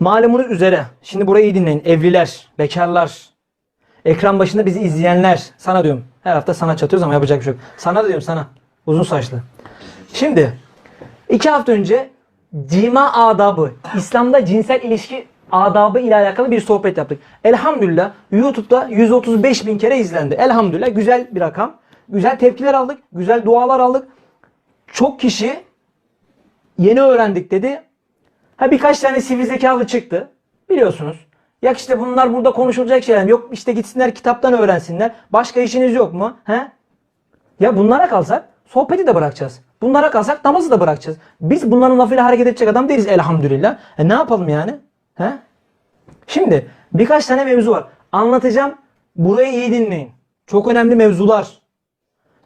Malumunuz üzere. Şimdi burayı iyi dinleyin. Evliler, bekarlar, ekran başında bizi izleyenler. Sana diyorum. Her hafta sana çatıyoruz ama yapacak bir şey yok. Sana diyorum sana. Uzun saçlı. Şimdi iki hafta önce cima adabı, İslam'da cinsel ilişki adabı ile alakalı bir sohbet yaptık. Elhamdülillah YouTube'da 135 bin kere izlendi. Elhamdülillah güzel bir rakam. Güzel tepkiler aldık. Güzel dualar aldık. Çok kişi yeni öğrendik dedi. Ha birkaç tane sivri zekalı çıktı. Biliyorsunuz. Ya işte bunlar burada konuşulacak şeyler. Yok işte gitsinler kitaptan öğrensinler. Başka işiniz yok mu? He? Ya bunlara kalsak sohbeti de bırakacağız. Bunlara kalsak namazı da bırakacağız. Biz bunların lafıyla hareket edecek adam değiliz elhamdülillah. E ne yapalım yani? He? Şimdi birkaç tane mevzu var. Anlatacağım. Burayı iyi dinleyin. Çok önemli mevzular.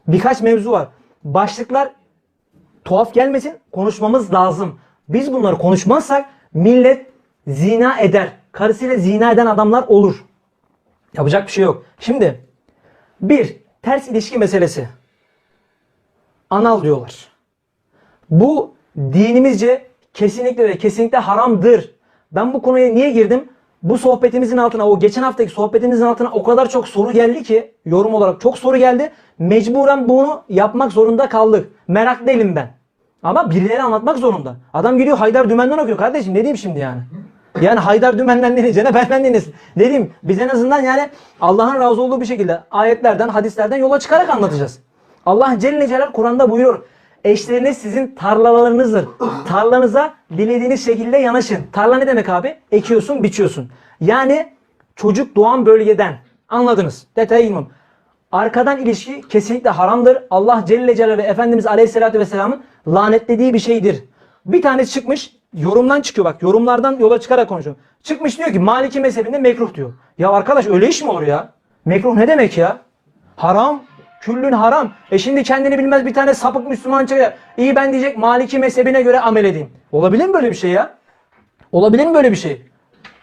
Birkaç mevzu var. Başlıklar tuhaf gelmesin konuşmamız lazım. Biz bunları konuşmazsak millet zina eder. Karısıyla zina eden adamlar olur. Yapacak bir şey yok. Şimdi bir ters ilişki meselesi. Anal diyorlar. Bu dinimizce kesinlikle ve kesinlikle haramdır. Ben bu konuya niye girdim? Bu sohbetimizin altına, o geçen haftaki sohbetimizin altına o kadar çok soru geldi ki, yorum olarak çok soru geldi. Mecburen bunu yapmak zorunda kaldık. Merak değilim ben. Ama birileri anlatmak zorunda. Adam gidiyor Haydar Dümen'den okuyor. Kardeşim ne diyeyim şimdi yani? Yani Haydar Dümen'den dinleyeceğine benden dinlesin. Dediğim biz en azından yani Allah'ın razı olduğu bir şekilde ayetlerden, hadislerden yola çıkarak anlatacağız. Allah Celle Celal Kur'an'da buyuruyor. Eşleriniz sizin tarlalarınızdır. Tarlanıza dilediğiniz şekilde yanaşın. Tarla ne demek abi? Ekiyorsun, biçiyorsun. Yani çocuk doğan bölgeden. Anladınız. Detaya girmem. Arkadan ilişki kesinlikle haramdır. Allah Celle Celaluhu Efendimiz Aleyhisselatü Vesselam'ın lanetlediği bir şeydir. Bir tanesi çıkmış yorumdan çıkıyor bak yorumlardan yola çıkarak konuşuyorum. Çıkmış diyor ki Maliki mezhebinde mekruh diyor. Ya arkadaş öyle iş mi olur ya? Mekruh ne demek ya? Haram. Küllün haram. E şimdi kendini bilmez bir tane sapık Müslüman çıkacak. İyi ben diyecek Maliki mezhebine göre amel edeyim. Olabilir mi böyle bir şey ya? Olabilir mi böyle bir şey?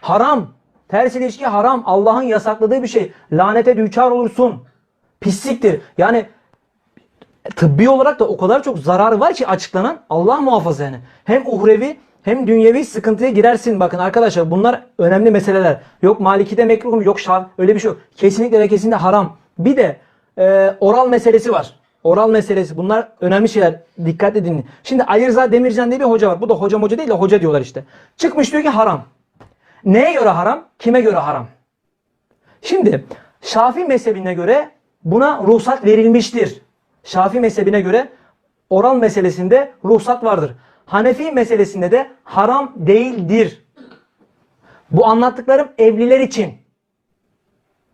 Haram. Ters ilişki haram. Allah'ın yasakladığı bir şey. Lanete düçar olursun. Pisliktir. Yani tıbbi olarak da o kadar çok zararı var ki açıklanan Allah muhafaza yani. Hem uhrevi hem dünyevi sıkıntıya girersin. Bakın arkadaşlar bunlar önemli meseleler. Yok Maliki'de mekruh? Yok şaf. Öyle bir şey yok. Kesinlikle ve kesinlikle haram. Bir de e, oral meselesi var. Oral meselesi. Bunlar önemli şeyler. Dikkat edin. Şimdi Ali Rıza Demircan diye bir hoca var. Bu da hocam hoca değil de hoca diyorlar işte. Çıkmış diyor ki haram. Neye göre haram? Kime göre haram? Şimdi Şafii mezhebine göre buna ruhsat verilmiştir. Şafii mezhebine göre oral meselesinde ruhsat vardır. Hanefi meselesinde de haram değildir. Bu anlattıklarım evliler için.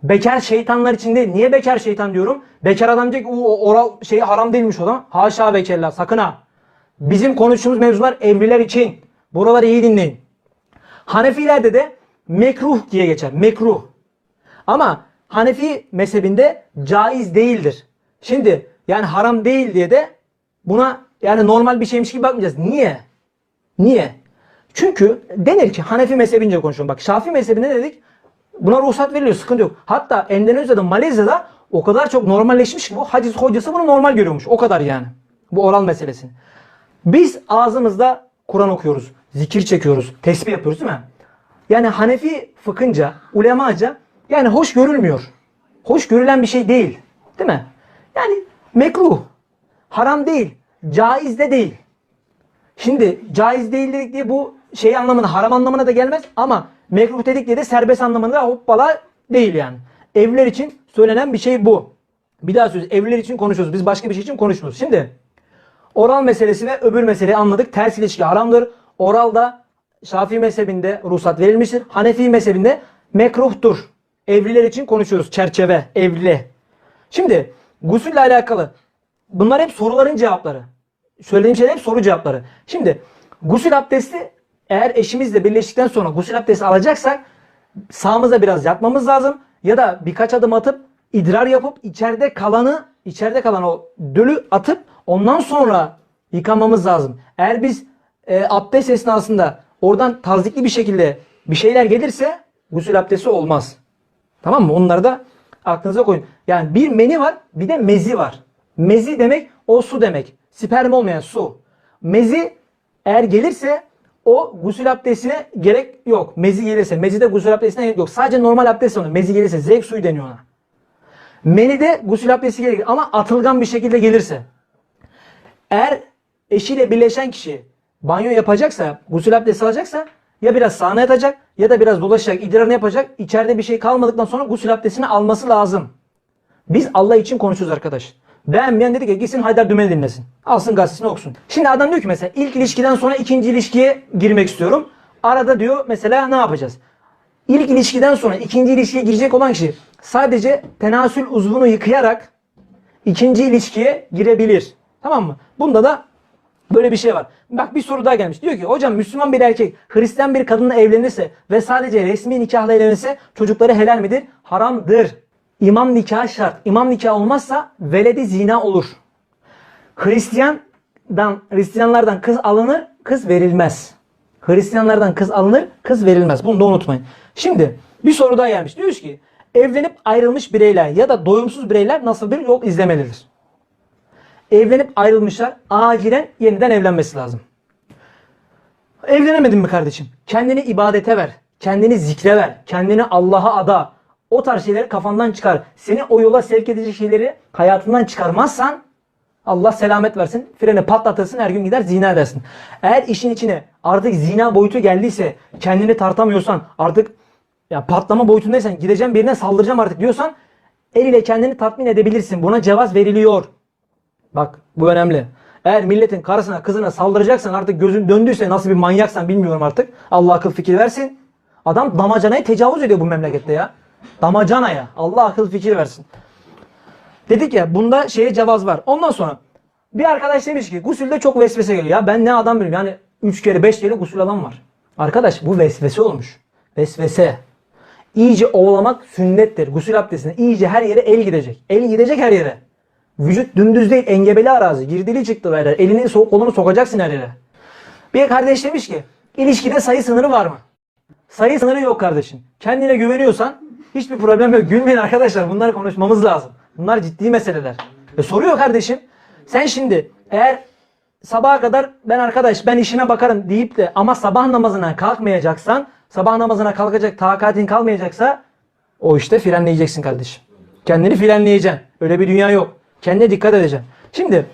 Bekar şeytanlar için değil. Niye bekar şeytan diyorum? Bekar adam diyecek o oral şey haram değilmiş o da. Haşa bekarlar sakın ha. Bizim konuştuğumuz mevzular evliler için. Buraları iyi dinleyin. Hanefilerde de mekruh diye geçer. Mekruh. Ama Hanefi mezhebinde caiz değildir. Şimdi yani haram değil diye de buna yani normal bir şeymiş gibi bakmayacağız. Niye? Niye? Çünkü denir ki Hanefi mezhebince konuşuyorum. Bak Şafii mezhebinde ne dedik? Buna ruhsat veriliyor. Sıkıntı yok. Hatta Endonezya'da, Malezya'da o kadar çok normalleşmiş ki bu hadis hocası bunu normal görüyormuş. O kadar yani. Bu oral meselesini. Biz ağzımızda Kur'an okuyoruz. Zikir çekiyoruz. Tesbih yapıyoruz değil mi? Yani Hanefi fıkınca, ulemaca yani hoş görülmüyor. Hoş görülen bir şey değil. Değil mi? Yani mekruh. Haram değil. Caiz de değil. Şimdi caiz değil dedik diye bu şey anlamına, haram anlamına da gelmez ama mekruh dedik diye de serbest anlamında hoppala değil yani. Evliler için söylenen bir şey bu. Bir daha söz evliler için konuşuyoruz. Biz başka bir şey için konuşmuyoruz. Şimdi oral meselesi ve öbür meseleyi anladık. Ters ilişki haramdır. Oral da Şafii mezhebinde ruhsat verilmiştir. Hanefi mezhebinde mekruhtur. Evliler için konuşuyoruz. Çerçeve, evli. Şimdi gusülle alakalı bunlar hep soruların cevapları. Söylediğim şeyler hep soru cevapları. Şimdi gusül abdesti eğer eşimizle birleştikten sonra gusül abdesti alacaksak sağımıza biraz yatmamız lazım ya da birkaç adım atıp idrar yapıp içeride kalanı içeride kalan o dölü atıp ondan sonra yıkamamız lazım. Eğer biz e, abdest esnasında oradan tazikli bir şekilde bir şeyler gelirse gusül abdesti olmaz. Tamam mı? Onları da aklınıza koyun. Yani bir meni var bir de mezi var. Mezi demek o su demek. Sperm olmayan su. Mezi eğer gelirse o gusül abdestine gerek yok. Mezi gelirse. Mezide gusül abdestine gerek yok. Sadece normal abdest ona. Mezi gelirse. Zevk suyu deniyor ona. Menide gusül abdesti gerekir. Ama atılgan bir şekilde gelirse. Eğer eşiyle birleşen kişi banyo yapacaksa, gusül abdesti alacaksa ya biraz sağına yatacak ya da biraz dolaşacak, idrarını yapacak. İçeride bir şey kalmadıktan sonra gusül abdestini alması lazım. Biz Allah için konuşuyoruz arkadaş. Beğenmeyen dedi ki gitsin Haydar Dümen'i dinlesin. Alsın gazetesini okusun. Şimdi adam diyor ki mesela ilk ilişkiden sonra ikinci ilişkiye girmek istiyorum. Arada diyor mesela ne yapacağız? İlk ilişkiden sonra ikinci ilişkiye girecek olan kişi sadece tenasül uzvunu yıkayarak ikinci ilişkiye girebilir. Tamam mı? Bunda da böyle bir şey var. Bak bir soru daha gelmiş. Diyor ki hocam Müslüman bir erkek Hristiyan bir kadınla evlenirse ve sadece resmi nikahla evlenirse çocukları helal midir? Haramdır. İmam nikahı şart. İmam nikahı olmazsa veledi zina olur. Hristiyandan Hristiyanlardan kız alınır, kız verilmez. Hristiyanlardan kız alınır, kız verilmez. Bunu da unutmayın. Şimdi bir soru daha gelmiş. Diyoruz ki evlenip ayrılmış bireyler ya da doyumsuz bireyler nasıl bir yol izlemelidir? Evlenip ayrılmışlar acilen yeniden evlenmesi lazım. Evlenemedin mi kardeşim? Kendini ibadete ver. Kendini zikre ver. Kendini Allah'a ada. O tarz şeyleri kafandan çıkar. Seni o yola sevk edecek şeyleri hayatından çıkarmazsan Allah selamet versin. Freni patlatırsın her gün gider zina edersin. Eğer işin içine artık zina boyutu geldiyse kendini tartamıyorsan artık ya patlama boyutundaysan gideceğim birine saldıracağım artık diyorsan el ile kendini tatmin edebilirsin. Buna cevaz veriliyor. Bak bu önemli. Eğer milletin karısına kızına saldıracaksan artık gözün döndüyse nasıl bir manyaksan bilmiyorum artık. Allah akıl fikir versin. Adam damacanaya tecavüz ediyor bu memlekette ya. Damacanaya. Allah akıl fikir versin. Dedik ya bunda şeye cevaz var. Ondan sonra bir arkadaş demiş ki gusülde çok vesvese geliyor. Ya ben ne adam bilmiyorum yani 3 kere 5 kere gusül alan var. Arkadaş bu vesvese olmuş. Vesvese. İyice ovlamak sünnettir. Gusül abdestine iyice her yere el gidecek. El gidecek her yere. Vücut dümdüz değil engebeli arazi. Girdili çıktı her yere. Elini so- kolunu sokacaksın her. Bir kardeş demiş ki ilişkide sayı sınırı var mı? Sayı sınırı yok kardeşim. Kendine güveniyorsan hiçbir problem yok. Gülmeyin arkadaşlar. Bunları konuşmamız lazım. Bunlar ciddi meseleler. E soruyor kardeşim. Sen şimdi eğer sabaha kadar ben arkadaş ben işime bakarım deyip de ama sabah namazına kalkmayacaksan sabah namazına kalkacak takatin kalmayacaksa o işte frenleyeceksin kardeşim. Kendini frenleyeceksin. Öyle bir dünya yok. Kendine dikkat edeceksin. Şimdi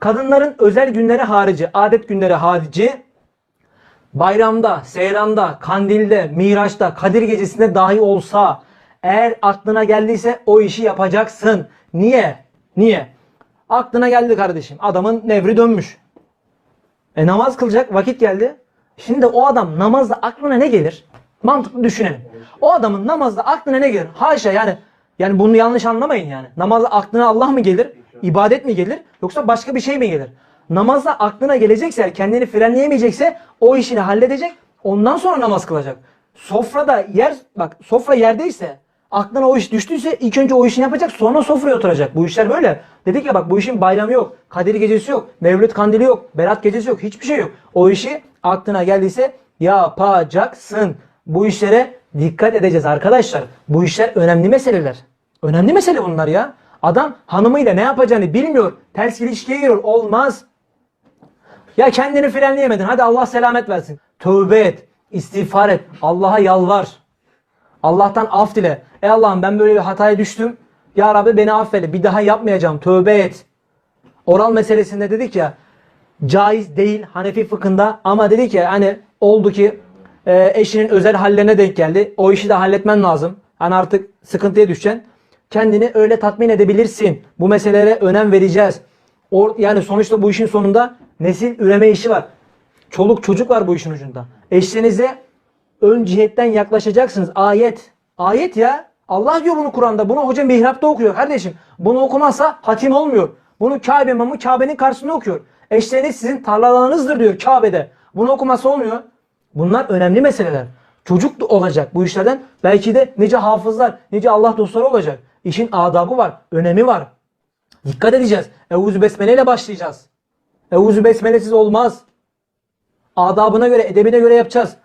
kadınların özel günleri harici, adet günleri harici bayramda, seyranda, kandilde, miraçta, kadir gecesinde dahi olsa eğer aklına geldiyse o işi yapacaksın. Niye? Niye? Aklına geldi kardeşim. Adamın nevri dönmüş. E namaz kılacak vakit geldi. Şimdi o adam namazda aklına ne gelir? Mantıklı düşünelim. O adamın namazda aklına ne gelir? Haşa yani yani bunu yanlış anlamayın yani. Namazda aklına Allah mı gelir? İbadet mi gelir? Yoksa başka bir şey mi gelir? Namazda aklına gelecekse kendini frenleyemeyecekse o işini halledecek. Ondan sonra namaz kılacak. Sofrada yer bak sofra yerdeyse aklına o iş düştüyse ilk önce o işini yapacak sonra sofraya oturacak. Bu işler böyle. Dedik ya bak bu işin bayramı yok. Kadir gecesi yok. Mevlüt kandili yok. Berat gecesi yok. Hiçbir şey yok. O işi aklına geldiyse yapacaksın. Bu işlere dikkat edeceğiz arkadaşlar. Bu işler önemli meseleler. Önemli mesele bunlar ya. Adam hanımıyla ne yapacağını bilmiyor. Ters ilişkiye giriyor. Olmaz. Ya kendini frenleyemedin. Hadi Allah selamet versin. Tövbe et. istiğfar et. Allah'a yalvar. Allah'tan af dile. Ey Allah'ım ben böyle bir hataya düştüm. Ya Rabbi beni affeyle. Bir daha yapmayacağım. Tövbe et. Oral meselesinde dedik ya caiz değil Hanefi fıkhında ama dedik ya hani oldu ki e, eşinin özel hallerine denk geldi. O işi de halletmen lazım. Hani artık sıkıntıya düşeceksin. Kendini öyle tatmin edebilirsin. Bu meselelere önem vereceğiz. O, yani sonuçta bu işin sonunda nesil üreme işi var. Çoluk çocuk var bu işin ucunda. Eşlerinize ön cihetten yaklaşacaksınız. Ayet. Ayet ya. Allah diyor bunu Kur'an'da. Bunu hoca mihrapta okuyor kardeşim. Bunu okumazsa hatim olmuyor. Bunu Kabe imamı Kabe'nin karşısında okuyor. Eşleriniz sizin tarlalarınızdır diyor Kabe'de. Bunu okumazsa olmuyor. Bunlar önemli meseleler. Çocuk da olacak bu işlerden. Belki de nice hafızlar, nice Allah dostları olacak. İşin adabı var, önemi var. Dikkat edeceğiz. Eûzü Besmele ile başlayacağız. Eûzü Besmelesiz olmaz. Adabına göre, edebine göre yapacağız.